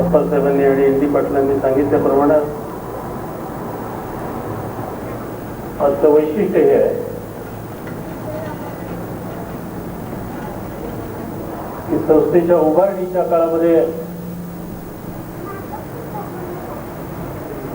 अप्पासाहेबांनी आणि N D पाटलांनी सांगितल्याप्रमाणे आजचं वैशिष्ट्य हे आहे की संस्थेच्या उभारणीच्या काळामध्ये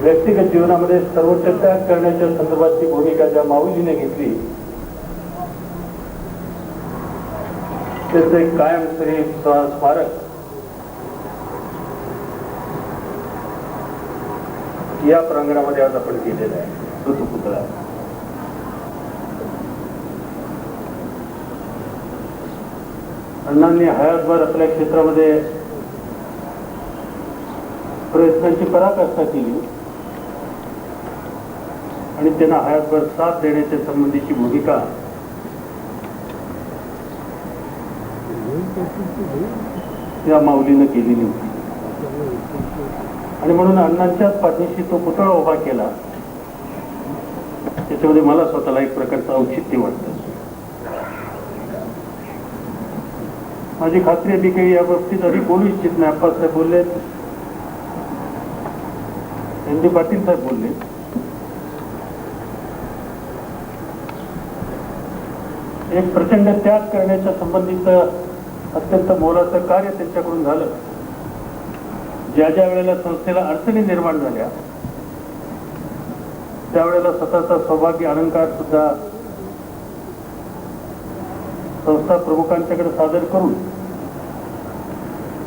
व्यक्तिगत जीवनामध्ये सर्वोच्च त्याग करण्याच्या संदर्भातली भूमिका ज्या माऊलीने घेतली त्याचं एक कायमस्वरूप स्मारक या प्रांगणामध्ये आज आपण केलेला आहे. ऋतुपुतळा अण्णांनी हयातभर आपल्या क्षेत्रामध्ये प्रयत्नांची पराकाष्ठा केली. आणि त्यांना हयातभर साथ देण्याच्या संबंधीची भूमिका या माऊलीनं केलेली होती. आणि म्हणून अण्णांच्याच पाठीशी तो पुतळा उभा केला. त्याच्यामध्ये मला स्वतःला एक प्रकारचं औचित्य वाटतं. माझी खात्री आहे मी काही या बाबतीत अधिक बोलू इच्छित नाही. अप्पासाहेब बोलले. एन पाटील साहेब बोलले. एक प्रचंड त्याग करण्याच्या संबंधीचं अत्यंत मोलाचं कार्य त्यांच्याकडून झालं. ज्या ज्या वेळेला संस्थेला अडचणी निर्माण झाल्या त्यावेळेला स्वतःचा सौभाग्य अलंकार सुद्धा संस्था प्रमुखांच्याकडे सादर करून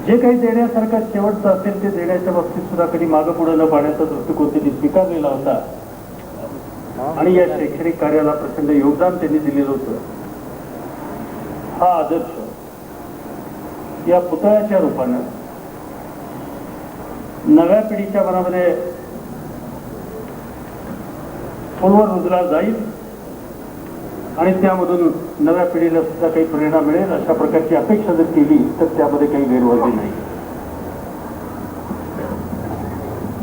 जे काही देण्यासारखं शेवटचं असेल ते देण्याच्या बाबतीत सुद्धा कधी मागं पुढे न पाहण्याचा दृष्टिकोन त्यांनी स्वीकारलेला होता. आणि या शैक्षणिक कार्याला प्रचंड योगदान त्यांनी दिलेलं होतं. हा आदर्श या पुतळ्याच्या रूपानं नव्या पिढीच्या मनामध्ये खोलवर रुजला जाईल आणि त्यामधून नव्या पिढीला सुद्धा काही प्रेरणा मिळेल. अशा प्रकारची अपेक्षा जर केली तर त्यामध्ये काही गैरवर्दी नाही.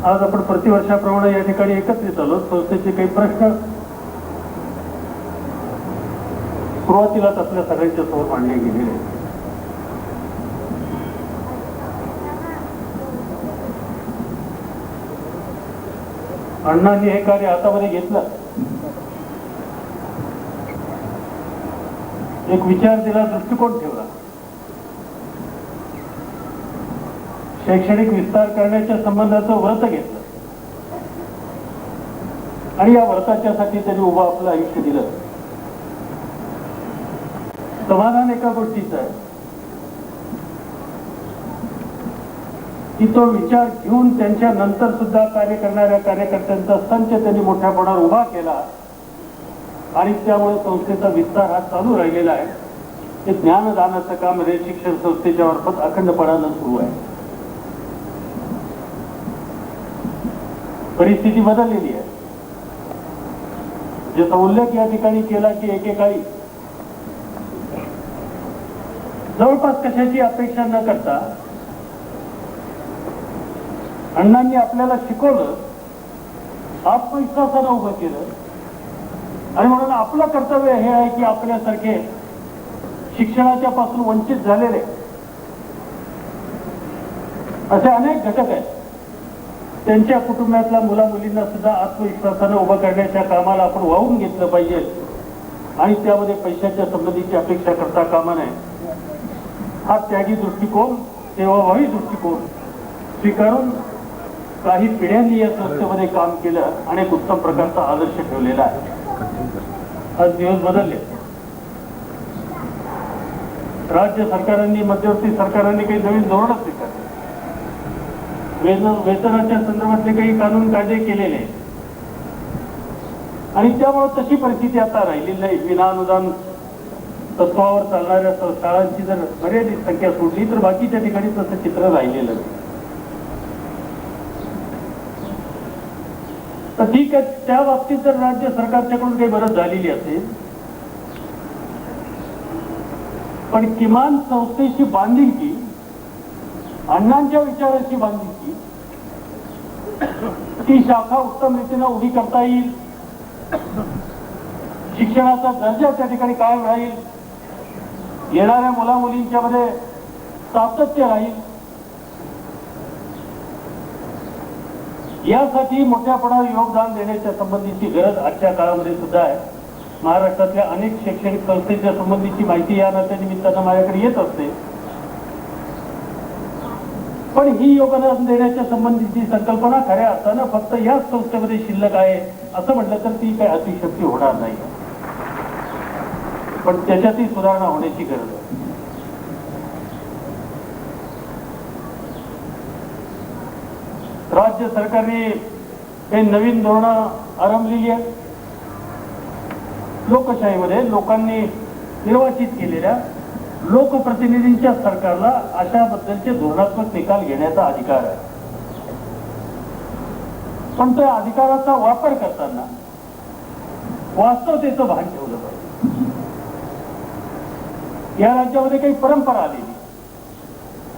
आज आपण प्रतिवर्षाप्रमाणे या ठिकाणी एकत्रित आलो. संस्थेचे काही प्रश्न सुरुवातीलाच आपल्या सगळ्यांच्या समोर मांडले गेलेले आहेत. अण्णांनी हे कार्य हातामध्ये घेतलं. एक विचार दिला दृष्टिकोन ठेवला. शैक्षणिक विस्तार करण्याच्या संबंधाचं व्रत घेतलं. आणि या व्रताच्यासाठी त्यांनी उभं आपलं आयुष्य दिलं. समाधान एका गोष्टीचं आहे. की तो विचार घेऊन त्यांच्या नंतर सुद्धा कार्य करणाऱ्या कार्यकर्त्यांचा संच त्यांनी मोठ्या प्रमाणावर उभा केला. आणि त्यामुळे संस्थेचा विस्तार हा चालू राहिलेला आहे. ते ज्ञानदानाचं काम रे शिक्षण संस्थेच्या मार्फत अखंडपणानं सुरू आहे. परिस्थिती बदललेली आहे. ज्याचा उल्लेख या ठिकाणी केला की एकेकाळी जवळपास कशाची अपेक्षा न करता अण्णांनी आपल्याला शिकवलं आत्मविश्वासानं उभं केलं. आणि म्हणून आपलं कर्तव्य हे आहे की आपल्यासारखे शिक्षणाच्या पासून वंचित झालेले असे अनेक घटक आहेत. त्यांच्या कुटुंबातल्या मुला मुलींना सुद्धा आत्मविश्वासानं उभं करण्याच्या कामाला आपण वाहून घेतलं पाहिजे. आणि त्यामध्ये पैशाच्या संबंधीची अपेक्षा करता कामा नये. हा त्यागी दृष्टिकोन सेवाभावी दृष्टिकोन स्वीकारून काही पिढ्यांनी या संस्थेमध्ये काम केलं आणि एक उत्तम प्रकारचा आदर्श ठेवलेला आहे. आज दिवस बदलले. राज्य सरकारांनी मध्यवर्ती सरकारांनी काही नवीन धोरण स्वीकारले. वेतन वेतनाच्या संदर्भातले काही कानून कायदे केलेले. आणि त्यामुळे तशी परिस्थिती आता राहिलेली नाही. विना अनुदान तत्वावर चालणाऱ्या शाळांची जर मर्यादित संख्या सोडली तर बाकीच्या ठिकाणी तसं चित्र राहिलेलं नाही. तर ठीक आहे त्या बाबतीत जर राज्य सरकारच्याकडून काही मदत झालेली असेल पण किमान संस्थेची बांधिलकी अण्णांच्या विचाराची बांधिलकी ती शाखा उत्तम रीतीनं उभी करता येईल शिक्षणाचा दर्जा त्या ठिकाणी कायम राहील येणाऱ्या मुला मुलींच्या मध्ये सातत्य राहील यासाठी मोठ्या प्रमाणात योगदान देण्याच्या संबंधीची गरज आजच्या काळामध्ये सुद्धा आहे. महाराष्ट्रातल्या अनेक शैक्षणिक संस्थेच्या संबंधीची माहिती या नात्या निमित्तानं माझ्याकडे येत असते. पण ही योगदान देण्याच्या संबंधीची संकल्पना खऱ्या असताना फक्त याच संस्थेमध्ये शिल्लक आहे असं म्हटलं तर ती काही अतिशक्ती होणार नाही. पण त्याच्यातही सुधारणा होण्याची गरज आहे. राज्य सरकारने काही नवीन धोरणं आरंभलेली आहेत. लोकशाहीमध्ये लोकांनी निर्वाचित केलेल्या लोकप्रतिनिधींच्या सरकारला अशाबद्दलचे धोरणात्मक निकाल घेण्याचा अधिकार आहे. पण त्या अधिकाराचा वापर करताना वास्तवतेचं भान ठेवलं पाहिजे. या राज्यामध्ये काही परंपरा आलेली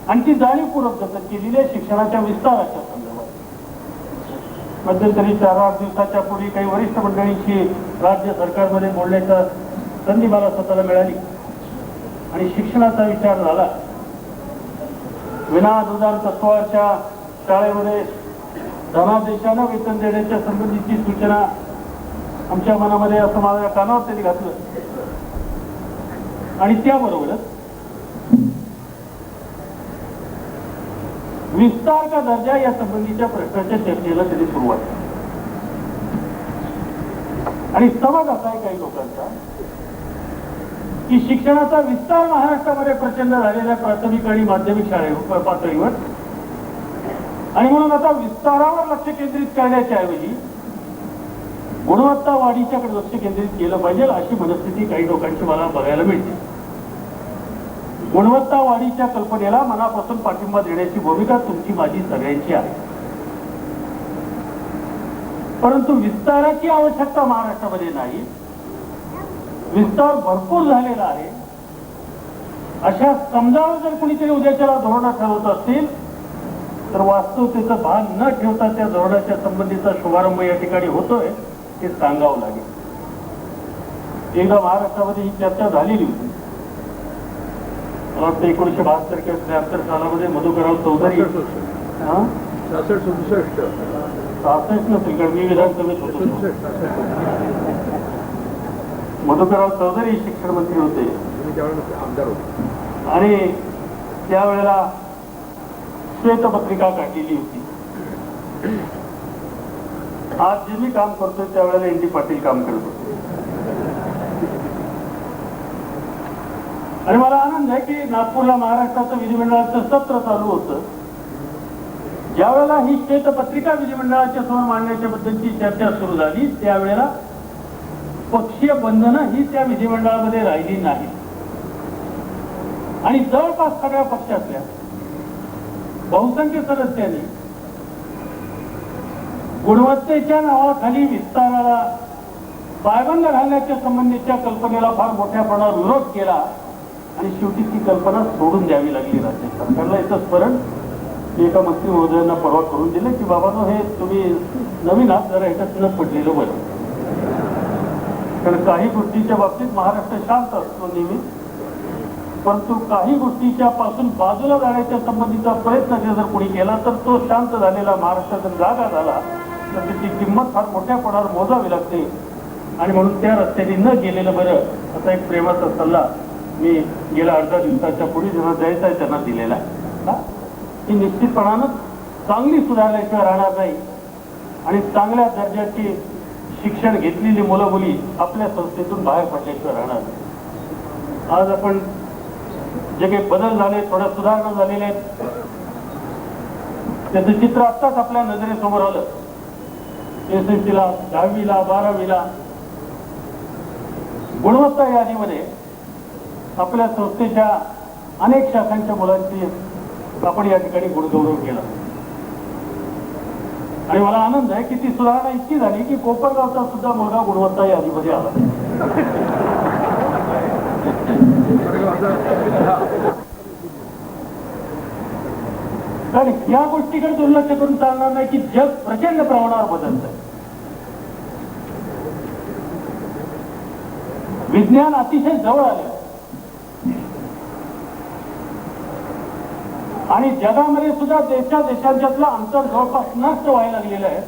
आणि ती जाणीवपूर्वक जतन केलेली आहे शिक्षणाच्या विस्ताराच्या संदर्भात. मध्यंतरी चार आठ दिवसाच्या पूर्वी काही वरिष्ठ मंडळींशी राज्य सरकारमध्ये बोलण्याचा संधी मला स्वतःला मिळाली. आणि शिक्षणाचा विचार झाला. विना अनुदान तत्वाच्या शाळेमध्ये धनादेशानं वेतन देण्याच्या संबंधीची सूचना आमच्या मनामध्ये असं माझ्या कानावर त्यांनी घातलं. आणि त्याबरोबरच विस्तार का दर्जा या संबंधीच्या प्रश्नाच्या चर्चेला त्यांनी सुरुवात केली. आणि समज असा आहे काही लोकांचा की शिक्षणाचा विस्तार महाराष्ट्रामध्ये प्रचंड झालेल्या प्राथमिक आणि माध्यमिक शाळेवर पातळीवर. आणि म्हणून आता विस्तारावर लक्ष केंद्रित करण्याच्या ऐवजी गुणवत्ता वाढीच्याकडे लक्ष केंद्रित केलं पाहिजे अशी मनस्थिती काही लोकांची मला बघायला मिळते. गुणवत्ता वाढीच्या कल्पनेला मनापासून पाठिंबा देण्याची भूमिका तुमची माझी सगळ्यांची आहे. परंतु विस्ताराची आवश्यकता महाराष्ट्रामध्ये नाही. विस्तार भरपूर झालेला आहे. अशा समजावर जर कुणीतरी उद्याच्याला धोरणं ठरवत असतील तर वास्तवतेचं भान न ठेवता त्या धोरणाच्या संबंधीचा शुभारंभ या ठिकाणी होतोय हे सांगावं लागेल. एकदा महाराष्ट्रामध्ये ही चर्चा झालेली होती. मला वाटतं एकोणीशे बहात्तर किंवा त्र्याहत्तर सालामध्ये मधुकरराव चौधरी. हा? सहासष्ट सदुसष्ट. सहासष्ट नसेल कारण मी विधानसभेत होतो. मधुकरराव चौधरी शिक्षण मंत्री होते. आमदार होते. आणि त्यावेळेला श्वेतपत्रिका काढलेली होती. आज जे मी काम करतोय त्यावेळेला एन डी पाटील काम करत आणि मला आनंद आहे की नागपूरला महाराष्ट्राचं विधिमंडळाचं सत्र चालू होतं. ज्या वेळेला ही श्वेतपत्रिका विधिमंडळाच्या समोर मांडण्याच्या बद्दलची चर्चा सुरू झाली त्यावेळेला पक्षीय बंधनं ही त्या विधिमंडळामध्ये राहिली नाही आणि जवळपास सगळ्या पक्षातल्या बहुसंख्य सदस्यांनी गुणवत्तेच्या नावाखाली विस्ताराला पायबंद घालण्याच्या संबंधीच्या कल्पनेला फार मोठ्या प्रमाणावर विरोध केला. आणि शेवटी ती कल्पना सोडून द्यावी लागली राज्य सरकारला याचं स्मरण एका मंत्री महोदयांना परवा करून दिले की बाबा हे तुम्ही नवीन आहात जरा ह्याच्यात न पडलेलं बरं. कारण काही गोष्टीच्या बाबतीत महाराष्ट्र शांत असतो नेहमी. परंतु काही गोष्टीच्या पासून बाजूला जाण्याच्या संबंधीचा प्रयत्न जर कोणी केला तर तो शांत झालेला महाराष्ट्रात जर जागा झाला तर त्याची किंमत फार मोठ्या पणावर मोजावी लागते. आणि म्हणून त्या रस्त्याने न गेलेलं बरं असा एक प्रेमाचा सल्ला मी गेल्या अर्धा दिवसाच्या पुढे ज्यांना जायचं आहे त्यांना दिलेला आहे. ही? निश्चितपणानं चांगली सुधारल्याशिवाय राहणार नाही. आणि चांगल्या दर्जाची शिक्षण घेतलेली मुलं मुली आपल्या संस्थेतून बाहेर पडल्याशिवाय राहणार नाही. आज आपण जे काही बदल झाले थोड्या सुधारणा झालेल्या आहेत त्याचं चित्र आत्ताच आपल्या नजरेसमोर आलं. एस एस ला दहावीला बारावीला गुणवत्ता यादीमध्ये आपल्या संस्थेच्या अनेक शाखांच्या मुलांची आपण या ठिकाणी गुणगौरव केला. आणि मला आनंद आहे की ती सुधारणा इतकी झाली की कोपरगावचा सुद्धा मुलगा गुणवत्ता यादीमध्ये आला. कारण या गोष्टीकडे दुर्लक्ष करून चालणार नाही की जग प्रचंड प्रमाणावर बदलत आहे. विज्ञान अतिशय जवळ आले. आणि जगामध्ये सुद्धा देशा देशांच्यातलं अंतर जवळपास नष्ट व्हायला लागलेलं आहे.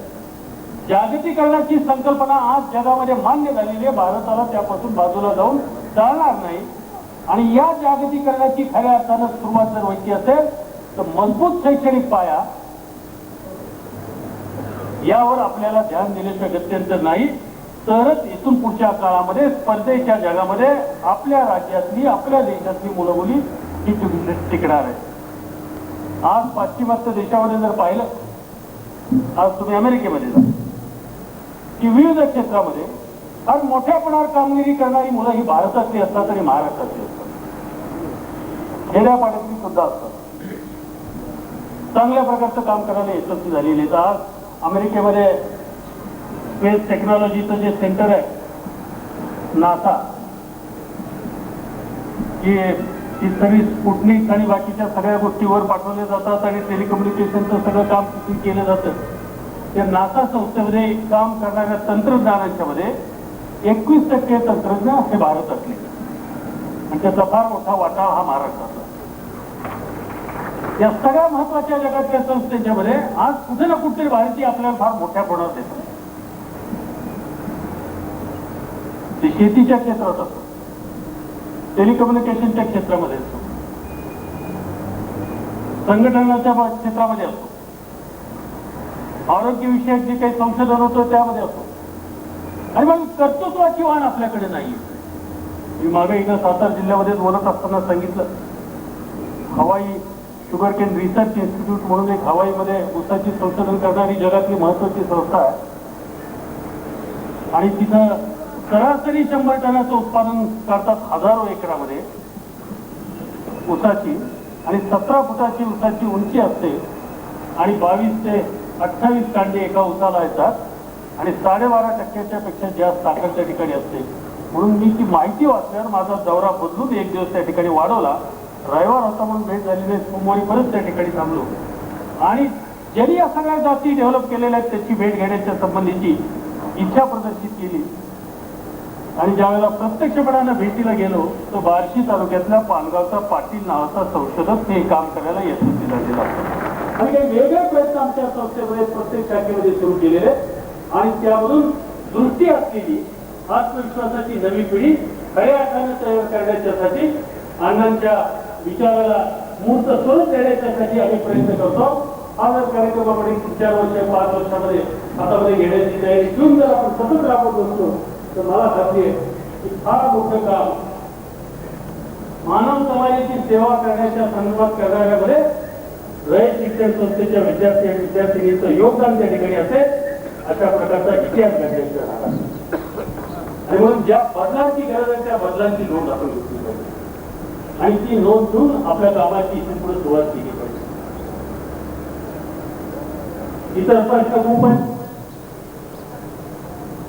जागतिकरणाची संकल्पना आज जगामध्ये मान्य झालेली आहे. भारताला त्यापासून बाजूला जाऊन चालणार नाही. आणि या जागतिकरणाची खऱ्या अर्थानं सुरुवात जर व्हायची असेल तर मजबूत शैक्षणिक पाया यावर आपल्याला ध्यान देण्याचं गत्यंतर नाही. तरच इथून पुढच्या काळामध्ये स्पर्धेच्या जगामध्ये आपल्या राज्यातली आपल्या देशातली मुलं मुली ही टिकणार आहे आज पाश्चिमात्य देशामध्ये जर पाहिलं आज तुम्ही अमेरिकेमध्ये जा की विविध क्षेत्रामध्ये कारण मोठ्यापणावर कामगिरी करणारी मुलं ही भारतातली असतात आणि महाराष्ट्रातली असतात. खेड्यापाड्यातली सुद्धा असतात. चांगल्या प्रकारचं काम करायला यशस्वी झालेली आहेत. आज अमेरिकेमध्ये स्पेस टेक्नॉलॉजीचं जे सेंटर आहे नासा की ही सगळी स्पुटनिक आणि बाकीच्या सगळ्या गोष्टीवर पाठवल्या जातात आणि टेलिकम्युनिकेशनचं सगळं काम तिथून केलं जातं. त्या नासा संस्थेमध्ये काम करणाऱ्या तंत्रज्ञानाच्या मध्ये एकवीस टक्के तंत्रज्ञ हे भारतातले. आणि त्याचा फार मोठा वाटा हा महाराष्ट्राचा या सगळ्या महत्त्वाच्या जगातल्या संस्थेच्या मध्ये आज कुठे ना कुठेतरी भारतीय आपल्याला फार मोठ्या प्रमाणात येतात ते शेतीच्या क्षेत्रात असतो. टेलिकम्युनिकेशनच्या क्षेत्रामध्ये असतो. संघटनाच्या क्षेत्रामध्ये असतो. आरोग्यविषयक जे काही संशोधन होतं त्यामध्ये असतो. आणि मग कर्तृत्वाची वाण आपल्याकडे नाही मी मागे एकदा सातारा जिल्ह्यामध्ये बोलत असताना सांगितलं. हवाई शुगर केन रिसर्च इन्स्टिट्यूट म्हणून एक हवाईमध्ये ऊसाची संशोधन करणारी जगातली महत्वाची संस्था आहे. आणि तिथं सरासरी शंभर टनाचं उत्पादन करतात हजारो एकरामध्ये. ऊसाची आणि सतरा फुटाची ऊसाची उंची असते आणि बावीस ते अठ्ठावीस कांडे एका ऊसाला येतात आणि साडेबारा टक्क्याच्या पेक्षा जास्त साखर त्या ठिकाणी असते. म्हणून मी ती माहिती वाचल्यावर माझा दौरा बदलून एक दिवस त्या ठिकाणी वाढवला. रविवार होता म्हणून भेट झाली नाही. सोमवारी परत त्या ठिकाणी थांबलो. आणि ज्यांनी या सगळ्या जाती डेव्हलप केलेल्या आहेत त्याची भेट घेण्याच्या संबंधीची इच्छा प्रदर्शित केली. आणि ज्यावेळेला प्रत्यक्षपणानं भेटीला गेलो तर बार्शी तालुक्यातल्या पानगावचा पाटील नावाचा संशोधक हे काम करायला यशस्वी झालेला आणि काही वेगळे प्रयत्न आमच्या संस्थेमध्ये प्रत्येक शाखेमध्ये सुरू केलेले आणि त्यामधून दृष्टी असलेली आत्मविश्वासाची नवी पिढी खऱ्या अर्थाने तयार करण्याच्यासाठी अण्णांच्या विचाराला मूर्त स्वरूप देण्याच्यासाठी आम्ही प्रयत्न करतो. हा जर कार्यक्रम आपण चार वर्ष पाच वर्षामध्ये हातामध्ये घेण्याची तयारी घेऊन जर आपण सतत राबवत असतो तर मला खात्री आहे की फार मोठं काम मानव समाजाची सेवा करण्याच्या संदर्भात करणाऱ्यामध्ये रयत शिक्षण संस्थेच्या विद्यार्थी आणि विद्यार्थिनीचं योगदान त्या ठिकाणी असेल अशा प्रकारचा इतिहास घडण्याची राहणार आणि म्हणून ज्या बदलांची गरज आहे त्या बदलांची नोंद आपण घेतली पाहिजे. आणि ती नोंद घेऊन आपल्या कामाची इथून पुढे सुरुवात केली पाहिजे. इतर प्रश्न खूप आहेत.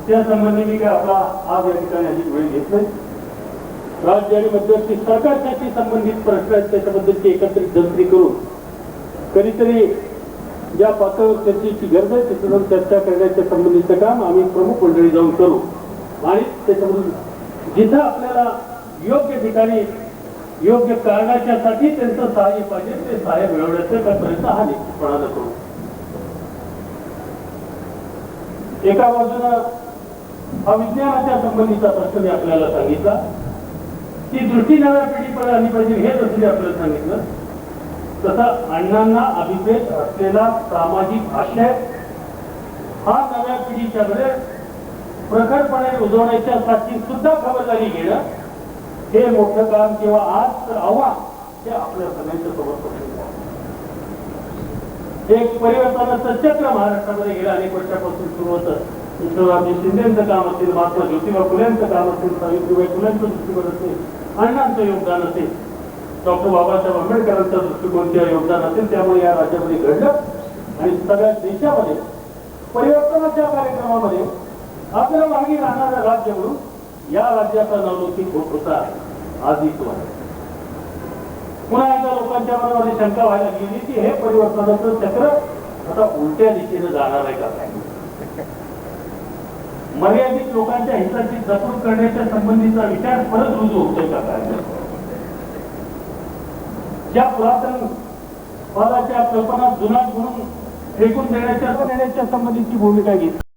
त्यासंबंधी मी काय आपला आज या ठिकाणी अशी वेळ घेत राज्य आणि मध्यवर्ती सरकार त्याशी संबंधित प्रश्न आहेत त्याच्याबद्दलची एकत्रित जंत्री करून कधीतरी ज्या पातळीवर चर्चेची गरज आहे त्याच्यावर चर्चा करण्याच्या संबंधीचं काम आम्ही प्रमुख मंडळी जाऊन करू. आणि त्याच्यामधून जिथं आपल्याला योग्य ठिकाणी योग्य कारणाच्यासाठी त्यांचं सहाय्य पाहिजे ते सहाय्य मिळवण्याचा प्रयत्न हा निश्चितपणानं करू. एका बाजूनं हा विज्ञानाच्या संबंधीचा प्रश्न मी आपल्याला सांगितला. ती दृष्टी नव्या पिढीकडे आली पाहिजे हे जसं मी आपल्याला सांगितलं. तसं अण्णांना अभिप्रेत असलेला सामाजिक आशय हा नव्या पिढीच्या मध्ये प्रखरपणे उजवण्याच्यासाठी सुद्धा खबरदारी घेणं हे मोठं काम किंवा आज तर आव्हान हे आपल्या सगळ्यांच्या सोबत एक परिवर्तनाचं चक्र महाराष्ट्रामध्ये गेल्या अनेक वर्षापासून सुरू होतं. विश्वरामजी शिंदेचं काम असेल महात्मा ज्योतिबा फुलेंचं काम असेल सावित्रीबाई फुलेंचं दृष्टिकोन असेल अण्णांचं योगदान असेल. डॉक्टर बाबासाहेब आंबेडकरांचा दृष्टिकोन किंवा योगदान असेल. त्यामुळे या राज्यामध्ये घडलं. आणि सगळ्या देशामध्ये परिवर्तनाच्या कार्यक्रमामध्ये आपल्याला मागे राहणाऱ्या राज्य म्हणून या राज्याचा नवलौकिक होत होता आज तो आहे. पुन्हा एकदा लोकांच्या मनामध्ये शंका व्हायला गेली की हे परिवर्तनाचं चक्र आता उलट्या दिशेने जाणार आहे का? काय मर्यादित लोकांच्या हिताची जपणूक करण्याच्या संबंधीचा विचार परत रुजू होतोय का काय ज्या पुरातन पदाच्या कल्पना जुनाट म्हणून फेकून देण्याच्या देण्याच्या संबंधीची भूमिका घेतली.